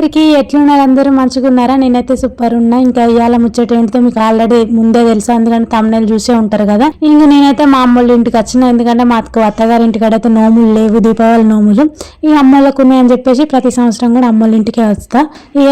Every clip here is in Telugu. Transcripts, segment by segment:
అందరికీ ఎట్లున్నారు? అందరూ మంచిగా ఉన్నారా నేనైతే సూపర్ ఉన్నా. ఇంకా ఇవాళ ముచ్చట ఏంటో మీకు ఆల్రెడీ ముందే తెలుసు. ఎందుకంటే తమిళ చూసే ఉంటారు కదా. ఇంకా నేనైతే మా అమ్మోళ్ళ ఇంటికి వచ్చిన. ఎందుకంటే మా అత్తకు అత్తగారి ఇంటికాడ అయితే నోములు లేవు దీపావళి నోములు. ఈ అమ్మోళ్ళకు ఉన్నాయని చెప్పేసి ప్రతి సంవత్సరం కూడా అమ్మోళ్ళ ఇంటికే వస్తా. ఇక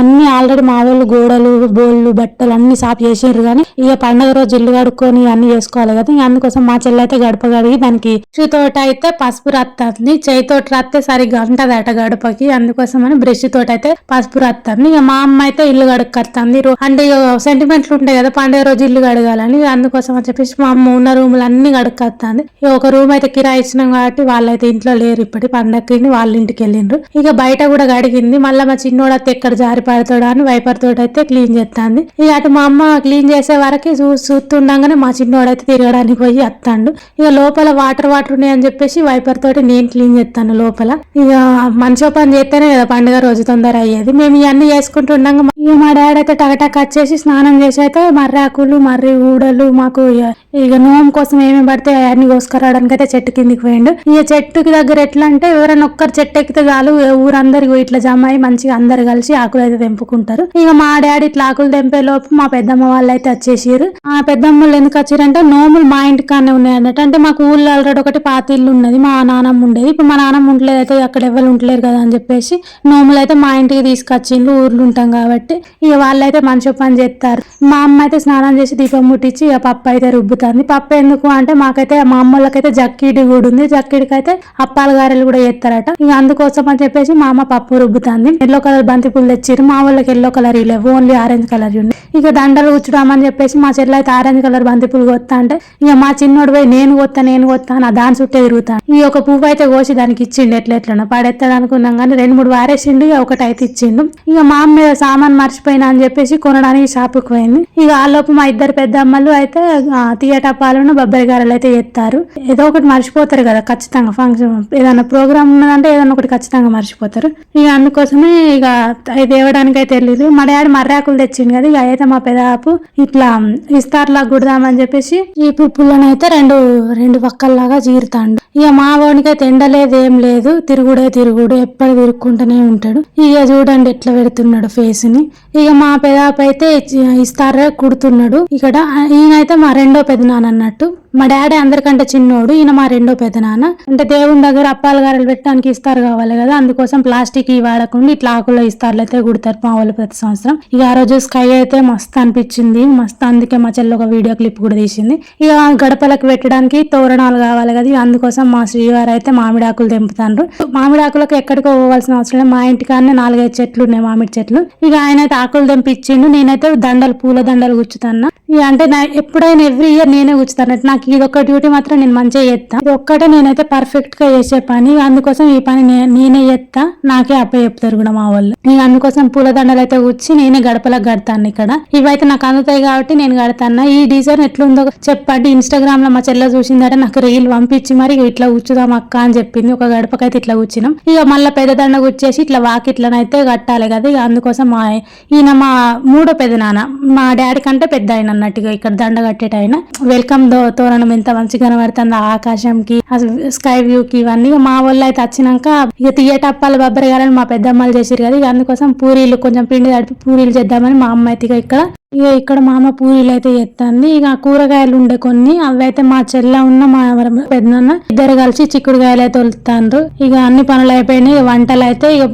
అన్ని ఆల్రెడీ మా వాళ్ళు గోడలు బోళ్ళు బట్టలు అన్ని సాఫ్ చేసారు కానీ ఇక పండగ రోజు ఇల్లు కడుక్కొని అన్ని చేసుకోవాలి కదా. ఇంక అందుకోసం మా చెల్లి అయితే గడప కడిగి దానికి తోట అయితే పసుపు రత్తుంది. చేయితోటి రత్తే సరిగ్గా ఉంటదట గడపకి. అందుకోసం అని బ్రష్ తోటి అయితే పసుపు రాస్తాను ఇక మా అమ్మ అయితే ఇల్లు కడుక్కొస్తుంది అంటే సెంటిమెంట్లు ఉంటాయి కదా పండుగ రోజు ఇల్లు కడగాలని. ఇక అందుకోసం అని చెప్పేసి మా అమ్మ ఉన్న రూములు అన్ని కడుక్కొస్తుంది ఇక ఒక రూమ్ అయితే కిరాయి ఇచ్చినాం కాబట్టి వాళ్ళైతే ఇంట్లో లేరు ఇప్పటి పండగకి వాళ్ళ ఇంటికి వెళ్ళిండ్రు. ఇక బయట కూడా కడిగింది. మళ్ళీ మా చిన్నోడు అయితే ఎక్కడ జారి పడతాడు అని వైపర్ తోటి అయితే క్లీన్ చేస్తాంది ఇక అటు మా అమ్మ క్లీన్ చేసే వరకు చూ చూస్తుండగానే మా చిన్నోడు అయితే తిరగడానికి పోయి వస్తాడు ఇక లోపల వాటర్ వాటర్ ఉన్నాయని చెప్పేసి వైపర్ తోటి నేను క్లీన్ చేస్తాను లోపల. ఇక మంచి పని చేస్తేనే కదా పండుగ రోజు తొందర అయ్యేది మేము ఇవన్నీ చేసుకుంటుండగా ఇక మా డాడీ అయితే టగటక్ వచ్చేసి స్నానం చేసి అయితే మర్రాకులు మర్రి ఊడలు మాకు ఇక- ఇక నోము కోసం ఏమేమి పడితే అవన్నీ కోసుకురావడానికి అయితే చెట్టు కిందికి పోయిండు. ఇక చెట్టుకి దగ్గర ఎట్లా అంటే ఎవరైనా ఒక్కరు చెట్టు ఎక్కితే చాలు ఊరందరికి ఇట్లా జమ అయి మంచిగా అందరు కలిసి ఆకులు అయితే తెంపుకుంటారు. ఇక మా డాడీ ఇట్లా ఆకులు తెంపే లోపు మా పెద్దమ్మ వాళ్ళు అయితే వచ్చేసారు ఆ పెద్దమ్మలు ఎందుకు వచ్చారంటే నోములు మా ఇంటికానే ఉన్నాయి అన్నట్టు అంటే మాకు ఊళ్ళో ఆల్రెడీ ఒకటి పాత ఇల్లు ఉన్నది మా నానమ్మ ఉండేది. ఇప్పుడు మా నానమ్మ ఉండలేదు అయితే అక్కడ ఎవరు ఉండలేరు కదా అని చెప్పేసి నోములు అయితే మా ఇంటికి తీసుకొచ్చిండ్రు ఊర్లు ఉంటాం కాబట్టి. ఇక వాళ్ళైతే మంచి పని చేస్తారు. మా అమ్మ అయితే స్నానం చేసి దీపం ముట్టించి ఇక పప్పు అయితే రుబ్బుతుంది. పప్పు ఎందుకు అంటే మాకైతే మా అమ్మలకైతే జక్కిడి కూడా ఉంది. జక్కిడికి అయితే అప్పాల గారెలు కూడా చేస్తారట. ఇక అందుకోసం అని చెప్పేసి మా అమ్మ పప్పు రుబ్బుతుంది. ఎల్లో కలర్ బంతి పూలు తెచ్చిర్రు. మా వాళ్ళకి ఎల్లో కలర్ లేవు ఓన్లీ ఆరెంజ్ కలర్ ఉంది ఇక దండలు కూర్చుడమని చెప్పేసి మా చెల్లె అయితే ఆరెంజ్ కలర్ బంతి పూలు కొత్తా అంటే ఇక మా చిన్నోడు పోయి నేను కొత్తా నేను కొత్తా నా దాని చుట్టే తిరుగుతాను ఈ ఒక పువ్వు అయితే కోసి దానికి ఇచ్చిండు ఎట్లా ఎట్లా పడేస్తాడు అనుకున్నాం కానీ రెండు మూడు వారేసిండు. ఇక ఒకటి అయితే ఇచ్చిండు. ఇక మా అమ్మ సామాన్ మర్చిపోయినా అని చెప్పేసి కొనడానికి షాపుకి పోయింది. ఇక ఆ లోపు మా ఇద్దరు పెద్ద అమ్మలు అయితే ఆ, తీయటప్పాలను బొబ్బరి గారెలు అయితే ఎత్తారు. ఏదో ఒకటి మర్చిపోతారు కదా ఖచ్చితంగా ఫంక్షన్ ఏదైనా ప్రోగ్రామ్ ఉన్నదంటే ఏదైనా ఒకటి ఖచ్చితంగా మర్చిపోతారు. ఇక అందుకోసమే ఇక అది తేవడానికి అయితే వెళ్ళింది మా డాడీ మర్రాకులు తెచ్చింది కదా ఇక అయితే మా పెదాపు ఇట్లా ఇస్తార్లా గుడదామని చెప్పేసి ఈ పుప్పులను అయితే రెండు రెండు పక్కల్లాగా చీరుతాండు. ఇక మా వాడికి అయితే ఎండలేదు ఏం లేదు. తిరుగుడే తిరుగుడు ఎప్పుడు తిరుక్కుంటూనే ఉంటాడు. ఇక చూడండి ఎట్లా పెడుతున్నాడు ఫేస్ని. ఇక మా పెదాపు అయితే ఇస్తారా కుడుతున్నాడు. ఇక్కడ ఈయనైతే మా రెండో పెదనాన్న అన్నట్టు. మా డాడీ అందరికంటే చిన్నోడు ఈయన మా రెండో పెదనాన్న అంటే దేవుని దగ్గర అప్పాల గారెలు పెట్టడానికి ఇస్తారు కావాలి కదా అందుకోసం ప్లాస్టిక్ ఇవి వాడకుండా ఇట్లా ఆకుల్లో ఇస్తారులు అయితే కుడతారు మా వాళ్ళు ప్రతి సంవత్సరం. ఇక ఆ రోజు స్కై అయితే మస్తు అనిపించింది మస్తు అందుకే మా చెల్లి ఒక వీడియో క్లిప్ కూడా తీసింది. ఇక గడపలకు పెట్టడానికి తోరణాలు కావాలి కదా ఇక అందుకోసం మా శ్రీవారు అయితే మామిడి ఆకులు తెంపుతాండ్రు. మామిడి ఆకులకు ఎక్కడికో పోవాల్సిన అవసరం లేదు మా ఇంటికాడనే నాలుగైదు చెట్లు ఉన్నాయి మామిడి చెట్లు. ఇక ఆయన అయితే ఆకులు తెంపించిండు నేనైతే దండలు పూల దండలు గుచ్చుతాను అంటే నా ఎప్పుడైనా ఎవ్రీ ఇయర్ నేనే కూర్చుతాను నాకు ఇది ఒక డ్యూటీ మాత్రం నేను మంచిగా చేస్తాను ఇది ఒక్కటే నేనైతే పర్ఫెక్ట్గా చేసే పని. అందుకోసం ఈ పని నేనే చేస్తా. నాకే అప్ప చెప్తారు కూడా మా వాళ్ళు. ఇక అందుకోసం పూలదండలు అయితే గుచ్చి నేనే గడపలకు కడతాను ఇక్కడ. ఇవైతే నాకు అందుతాయి కాబట్టి నేను కడతాను. ఈ డిజైన్ ఎట్లుందో చెప్పండి. ఇన్స్టాగ్రామ్లో మా చెల్ల చూసిందంటే నాకు రీల్ పంపించి మరి ఇట్లా కూర్చుదాం అక్క అని చెప్పింది. ఒక గడపకైతే ఇట్లా కూర్చున్నాం. ఇక మళ్ళీ పెద్ద దండ గుచ్చేసి ఇట్లా వాకిట్లనైతే కట్టాలి కదా. ఇక అందుకోసం మా ఈయన మా మూడో పెద్ద నాన్న. మా డాడీ కంటే పెద్ద ఆయన అన్నట్టుగా ఇక్కడ దండ కట్టేట ఆయన. వెల్కమ్ దో తోరణం ఎంత మంచిగా కనబడుతుంది ఆకాశంకి స్కై వ్యూ కి ఇవన్నీ. మా వాళ్ళు అయితే వచ్చినాక ఇక తీయటప్పాలు బొబ్బరి గారని మా పెద్దమ్మలు చేసారు కదా ఇక అందుకోసం పూరీలు కొంచెం పిండి తడిపి పూరీలు చేద్దామని మా అమ్మ అయితే ఇక్కడ ఇక ఇక్కడ మా అమ్మ పూరీలు అయితే చేస్తుంది ఇక కూరగాయలు ఉండే కొన్ని అవి అయితే మా చెల్ల ఉన్న మా పెద్దనాన్న ఇద్దరు కలిసి చిక్కుడుకాయలు అయితే వలుతాండ్రు ఇక అన్ని పనులు అయిపోయినాయి వంటలు అయితే ఇక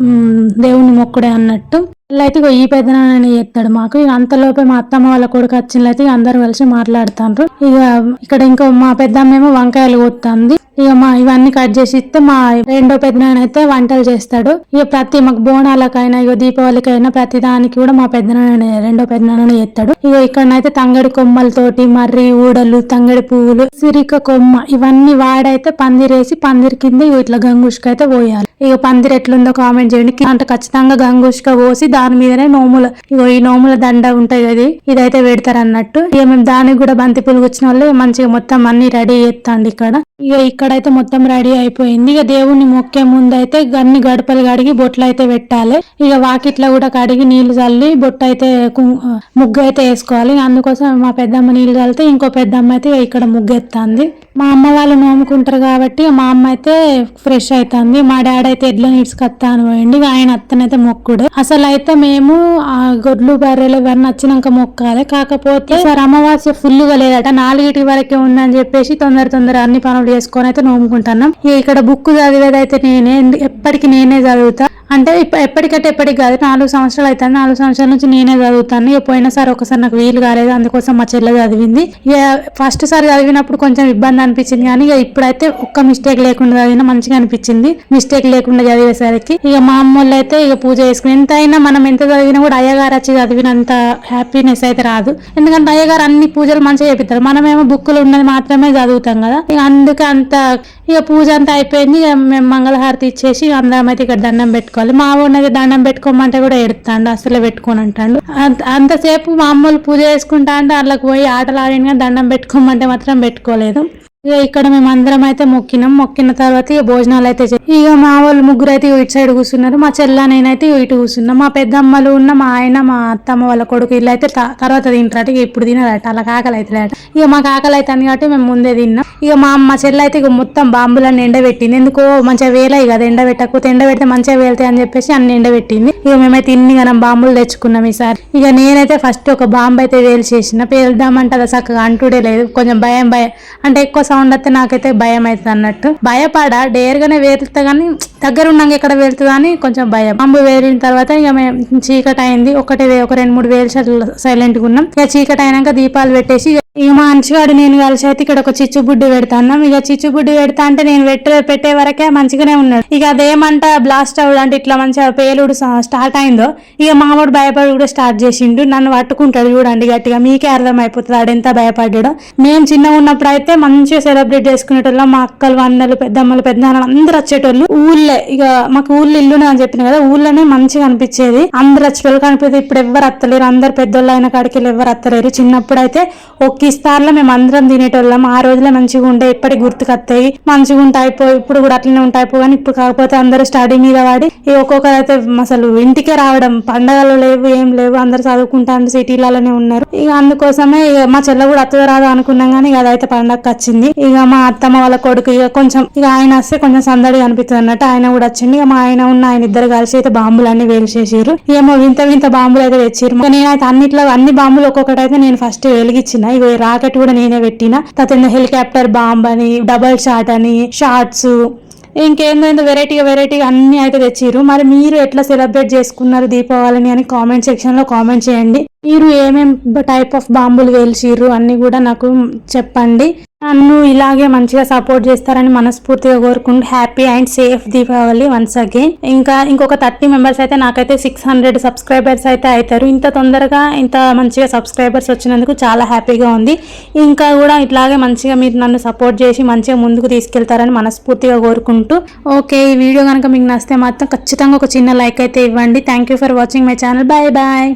దేవుని మొక్కుడే అన్నట్టు. అయితే ఈ పెద్దనాన్న ఎత్తాడు మాకు. ఇక అంతలోపే మా అత్తమ్మ వాళ్ళ కొడుకు వచ్చిన అయితే అందరు కలిసి మాట్లాడుతాండ్రు. ఇక ఇక్కడ ఇంకో మా పెద్దమ్మేమో వంకాయలు కొత్తంది. ఇక మా ఇవన్నీ కట్ చేసి ఇస్తే మా రెండో పెద్దనాన్న అయితే వంటలు చేస్తాడు. ఇక ప్రతి మాకు బోనాలకైనా ఇక దీపావళికైనా ప్రతి దానికి కూడా మా పెద్దనాయన రెండో పెద్దనాయన ఎత్తాడు ఇక ఇక్కడనైతే తంగడి కొమ్మలతోటి మర్రి ఊడలు తంగడి పువ్వులు సిరిక కొమ్మ ఇవన్నీ వాడైతే పందిరేసి పందిరి కింద ఇట్లా గంగుష్క అయితే పోయాలి. ఇక పందిరి ఎట్లుందో కామెంట్ చేయండి. అంటే ఖచ్చితంగా గంగుష్క పోసి దాని మీదనే నోముల. ఇగో ఈ నోముల దండ ఉంటాయి కదా ఇదైతే పెడతారు అన్నట్టు ఇక మేము దానికి కూడా బంతి పూలు వచ్చిన వాళ్ళు మంచిగా మొత్తం అన్ని రెడీ చేస్తాండి ఇక్కడ. ఇక ఇక్కడైతే మొత్తం రెడీ అయిపోయింది. ఇక దేవుని మొక్కే ముందు అయితే అన్ని గడపలు కడిగి బొట్లు అయితే పెట్టాలి. ఇక వాకిట్లో కూడా కడిగి నీళ్ళు చల్లి బొట్టు అయితే ముగ్గు అయితే వేసుకోవాలి. అందుకోసం మా పెద్దమ్మ నీళ్ళు చల్లితే ఇంకో పెద్దమ్మ అయితే ఇక్కడ ముగ్గు ఎత్తాంది మా అమ్మ వాళ్ళు నోముకుంటారు కాబట్టి మా అమ్మ అయితే ఫ్రెష్ అవుతుంది మా డాడీ అయితే ఎడ్ల నీడ్స్ కత్తా అని ఆయన అత్తనైతే మొక్కుడు. అసలు అయితే మేము ఆ గొడ్లు బర్రెలు ఇవన్నీ వచ్చినాక మొక్కాలి. కాకపోతే సార్ అమావాస్య ఫుల్గా లేదట. నాలుగిటి వరకే ఉందని చెప్పేసి తొందర తొందర అన్ని పనులు చేసుకొని అయితే నోముకుంటున్నాం. ఇక్కడ బుక్ చదివేది అయితే నేనే ఎప్పటికీ నేనే చదువుతా. అంటే ఇప్ప- ఎప్పటికంటే ఎప్పటికి కాదు నాలుగు సంవత్సరాలు అవుతుంది నాలుగు సంవత్సరాల నుంచి నేనే చదువుతాను. ఇక పోయినసారి ఒకసారి నాకు వీలు కాలేదు అందుకోసం మా చెల్లె చదివింది. ఇక ఫస్ట్ సారి చదివినప్పుడు కొంచెం ఇబ్బంది అనిపించింది కానీ ఇక ఇప్పుడైతే ఒక్క మిస్టేక్ లేకుండా చదివినా మంచిగా అనిపించింది. మిస్టేక్ లేకుండా చదివేసరికి ఇక మా అమ్మోళ్ళు అయితే ఇక పూజ చేసుకుని ఎంత అయినా మనం ఎంత చదివినా కూడా అయ్యగారు వచ్చి చదివినంత హ్యాపీనెస్ అయితే రాదు. ఎందుకంటే అయ్యగారు అన్ని పూజలు మంచిగా చేపిస్తారు. మనమేమో బుక్కులు ఉన్నది మాత్రమే చదువుతాం కదా. ఇక అందుకే అంత ఇక పూజ అంతా అయిపోయింది. ఇక మేము మంగళహారతి ఇచ్చేసి అందరం అయితే ఇక్కడ దండం పెట్టుకోవాలి. మా ఊరినైతే దండం పెట్టుకోమంటే కూడా ఎడుతాడు అసలే పెట్టుకొని అంటాడు అంత- అంతసేపు మా అమ్మలు పూజ చేసుకుంటా అంటే వాళ్ళకి పోయి ఆటలు ఆడిన కానీ దండం పెట్టుకోమంటే మాత్రం పెట్టుకోలేదు. ఇక ఇక్కడ మేము అందరం అయితే మొక్కినాం. మొక్కిన తర్వాత ఇక భోజనాలు అయితే ఇక మా వాళ్ళు ముగ్గురు అయితే ఇటు సైడ్ కూర్చున్నారు. మా చెల్ల నేనైతే ఇటు కూర్చున్నాం. మా పెద్దమ్మలు ఉన్న మా ఆయన మా అత్తమ్మ వాళ్ళ కొడుకు ఇల్లు అయితే త- తర్వాత తింటారట. ఇక ఇప్పుడు తినరట. అలా ఆకలి అవుతుందట ఇక మాకు ఆకలి అవుతుంది కాబట్టి మేము ముందే తిన్నాం. ఇక మా అమ్మ చెల్ల అయితే ఇక మొత్తం బాంబులన్నీ ఎండబెట్టింది. ఎందుకో మంచిగా వేలాయి కదా ఎండబెట్టకపోతే ఎండబెడితే మంచిగా వేలుతాయి అని చెప్పేసి అన్ని ఎండబెట్టింది. ఇక మేమైతే ఇన్ని గనం బాంబులు తెచ్చుకున్నాం ఈసారి. ఇక నేనైతే ఫస్ట్ ఒక బాంబు అయితే వేలు చేసిన పేలుద్దామంటే అది చక్కగా అంటుడే లేదు. కొంచెం భయం భయం. అంటే ఎక్కువ సౌండ్ వస్తే నాకైతే భయం అవుతుంది అన్నట్టు. భయపడ డేర్ గానే వేరుతా కానీ దగ్గర ఉన్నాక ఎక్కడ వెళ్తుందా అని కొంచెం భయం. బాంబు వేలిన తర్వాత ఇక మేము చీకటి అయింది ఒకటే ఒక రెండు మూడు వేలు సైలెంట్గా ఉన్నాం ఇక చీకటి అయినాక దీపాలు పెట్టేసి ఇక మా అంచుగాడు నేను కలిసి అయితే ఇక్కడ ఒక చిచ్చుబుడ్డి పెడతాను ఇక చిచ్చుబుడ్డి పెడతా అంటే నేను పెట్టే పెట్టే వరకే మంచిగానే ఉన్నాడు. ఇక అదేమంట బ్లాస్ట్ అవుడు అంటే ఇట్లా మంచిగా పేలుడు స్టార్ట్ అయిందో ఇక మామూడు భయపడి కూడా స్టార్ట్ చేసిండు. నన్ను పట్టుకుంటాడు చూడండి గట్టిగా మీకే అర్థం అయిపోతుంది ఎంత భయపడ్డాడో. మేము చిన్నగా ఉన్నప్పుడు అయితే మంచిగా సెలబ్రేట్ చేసుకునేటోళ్ళం. మా అక్కలు అన్నలు పెద్దమ్మలు పెద్దనాన్నలు అందరూ వచ్చేటోళ్ళు. ఊళ్ళే ఇక మాకు ఊళ్ళో ఇల్లునే అని చెప్పిన కదా ఊళ్ళోనే మంచిగా అనిపించేది. అందరు వచ్చేటోళ్ళు కనిపిస్తే ఇప్పుడు ఎవరు అత్తలేరు. అందరు పెద్దోళ్ళు అయిన కాడికి వెళ్ళి ఎవరు అత్తలేరు. చిన్నప్పుడు అయితే ఒక్క ఇస్తార్లో మేము అందరం తినేటోళ్ళం. ఆ రోజులే మంచిగా ఉండే ఇప్పటికి గుర్తుకొస్తాయి. మంచిగా ఉంటాయి పో ఇప్పుడు కూడా అట్లనే ఉంటాయి పో కానీ ఇప్పుడు కాకపోతే అందరూ స్టడీ మీద వాడి ఈ ఒక్కొక్కరు అయితే అసలు ఇంటికే రావడం పండగలు లేవు ఏం లేవు అందరు చదువుకుంటాను సిటీలలోనే ఉన్నారు. ఇక అందుకోసమే ఇక మా చెల్ల కూడా అత్తగా రాదు అనుకున్నాం కానీ ఇక అదైతే పండగకి వచ్చింది. ఇక మా అత్తమ్మ వాళ్ళ కొడుకు ఇక కొంచెం ఇక ఆయన వస్తే కొంచెం సందడి అనిపిస్తుంది అన్నట్టు ఆయన కూడా వచ్చింది ఇక మా ఆయన ఉన్న ఆయన ఇద్దరు కలిసి అయితే బాంబులు అన్ని వేల్చేసారు ఏమో వింత వింత బాంబులు అయితే తెచ్చిర్రు. నేనైతే అన్నిట్లో అన్ని బాంబులు ఒక్కొక్కటి అయితే నేను ఫస్ట్ వెలిగించిన. ఇక రాకెట్ కూడా నేనే పెట్టిన తర్వాత హెలికాప్టర్ బాంబ్ అని డబల్ షాట్ అని షార్ట్స్ ఇంకేందో వెరైటీగా వెరైటీగా అన్ని అయితే తెచ్చిర్రు. మరి మీరు ఎట్లా సెలబ్రేట్ చేసుకున్నారు దీపావళిని అని కామెంట్ సెక్షన్లో కామెంట్ చేయండి. మీరు ఏమేం టైప్ ఆఫ్ బాంబులు వేల్చిర్రు అన్ని కూడా నాకు చెప్పండి. నన్ను ఇలాగే మంచిగా సపోర్ట్ చేస్తారని మనస్ఫూర్తిగా కోరుకుంటూ happy and safe Deepavali once again ఇంకా ఇంకొక థర్టీ మెంబర్స్ అయితే నాకైతే సిక్స్ హండ్రెడ్ సబ్స్క్రైబర్స్ అయితే అవుతారు ఇంత తొందరగా ఇంత మంచిగా సబ్స్క్రైబర్స్ వచ్చినందుకు చాలా హ్యాపీగా ఉంది. ఇంకా కూడా ఇట్లాగే మంచిగా మీరు నన్ను సపోర్ట్ చేసి మంచిగా ముందుకు తీసుకెళ్తారని మనస్ఫూర్తిగా కోరుకుంటూ. ఓకే ఈ వీడియో కనుక మీకు నచ్చితే మాత్రం ఖచ్చితంగా ఒక చిన్న లైక్ అయితే ఇవ్వండి. Thank you for watching my channel bye bye